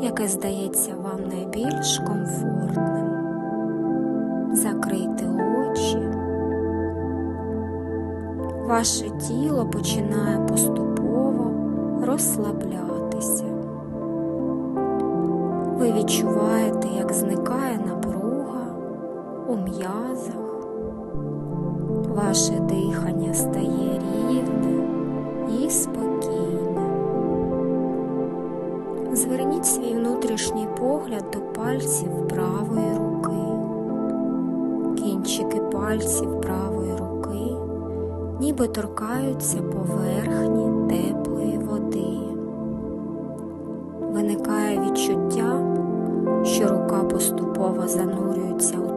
яке здається вам найбільш комфортним. Закрийте очі. Ваше тіло починає поступово розслаблятися. Ви відчуваєте, як зникає напруга у м'язах. Ваше дихання стає внутрішній погляд до пальців правої руки. Кінчики пальців правої руки ніби торкаються поверхні теплої води. Виникає відчуття, що рука поступово занурюється у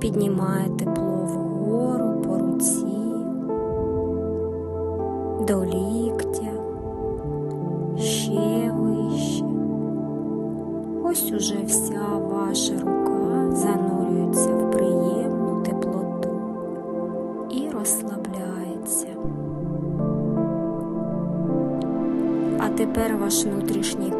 піднімає тепло вгору по руці, до ліктя, ще вище. Ось уже вся ваша рука занурюється в приємну теплоту і розслабляється. А тепер ваш внутрішній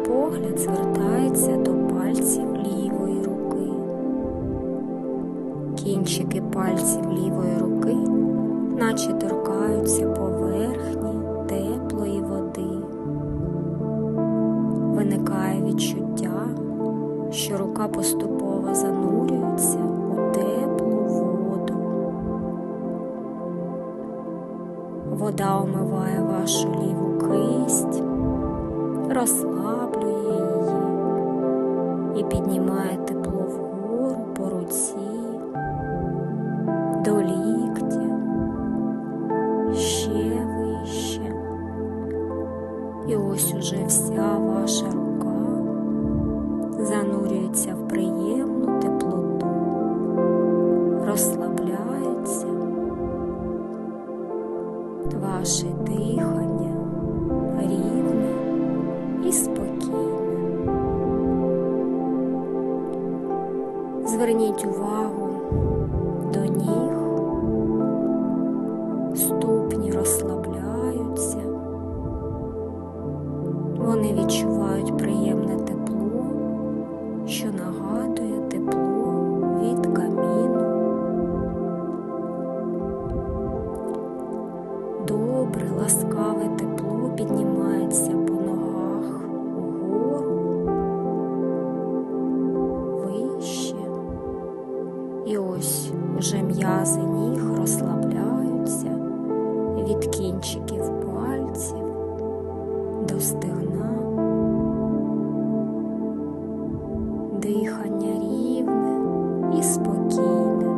Вода омиває вашу ліву кисть, розслаблює її і піднімає тепло вгору по руці, до ліктя, ще вище. І ось уже вся Зверніть увагу до ніг, ступні розслабляються. Вони відчувають приємне тепло, що нагадує тепло від каміну. Від кінчиків пальців до стегна, дихання рівне і спокійне.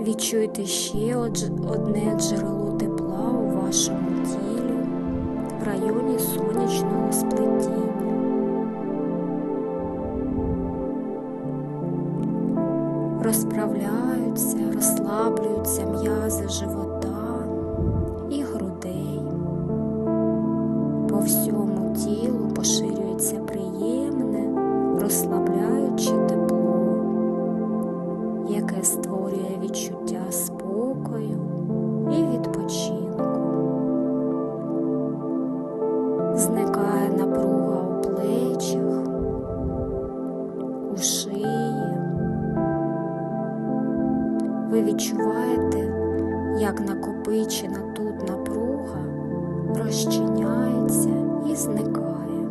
Відчуйте ще одне джерело тепла у вашому тілі в районі сонячного Ви відчуваєте, як накопичена тут напруга розчиняється і зникає.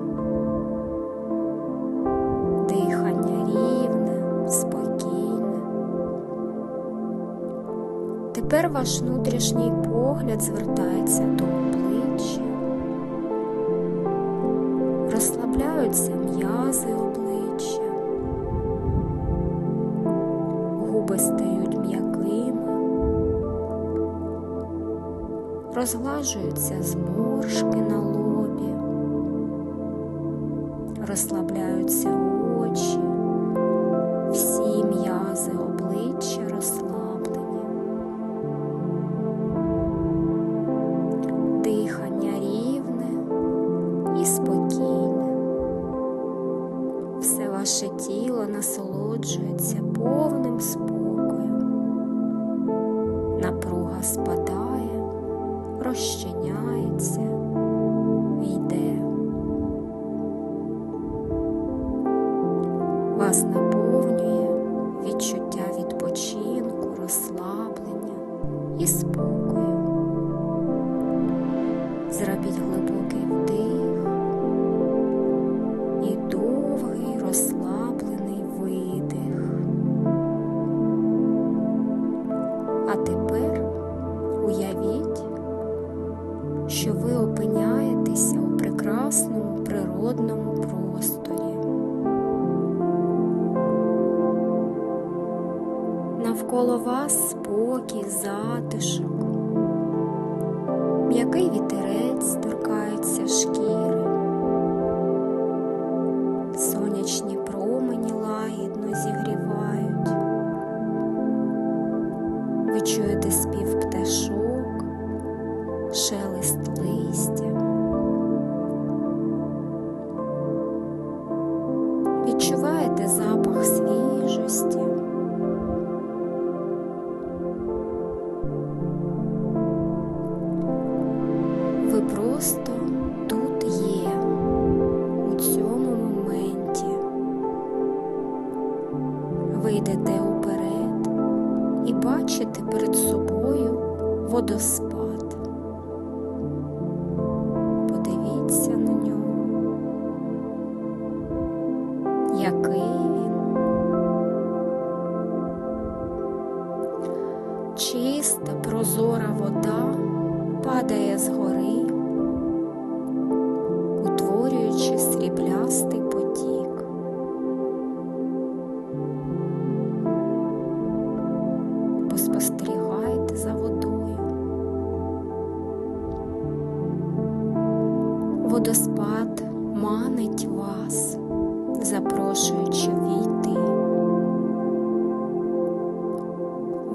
Дихання рівне, спокійне. Тепер ваш внутрішній погляд звертається до обличчя. Розслабляються м'язи обличчя. Губи стають розглажуються зморшки на лобі, розслабляються очі, всі м'язи обличчя розслаблені, дихання рівне і спокійне, все ваше тіло насолоджується повним спокоєм, напруга спадає розчиняється, йде. Вас наповнює відчуття відпочинку, розслаблення і спокою. Опиняєтеся у прекрасному природному просторі. Навколо вас спокій, затишок, м'який вітерець торкається шкіри,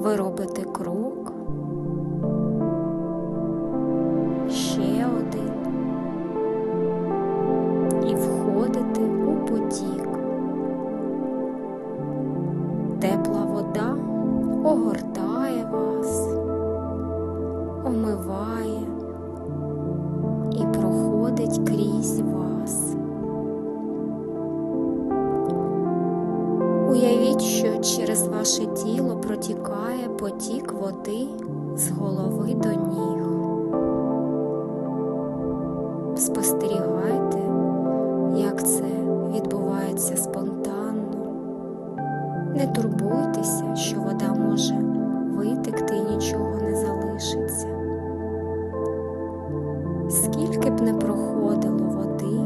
Ви робите крок, потік води з голови до ніг. Спостерігайте, як це відбувається спонтанно. Не турбуйтеся, що вода може витекти і нічого не залишиться. Скільки б не проходило води,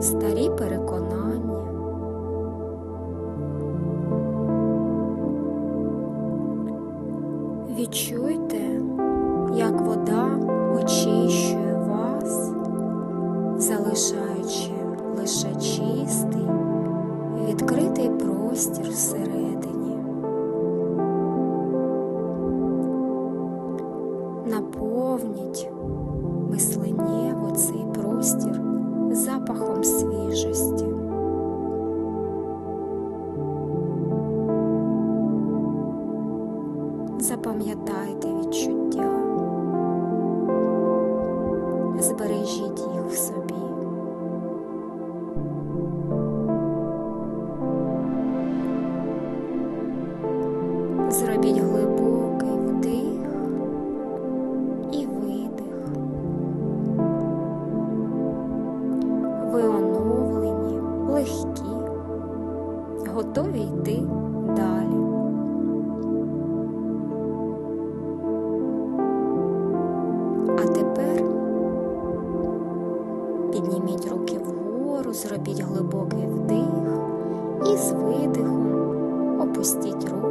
старі переконання. Відчуйте, як вода очищує вас, залишаючи лише чистий, відкритий простір всередині. Запам'ятайте відчуття, збережіть їх в собі. Зробіть глибокий вдих і видих. Ви оновлені, легкі, готові йти і з видихом. Опустіть руки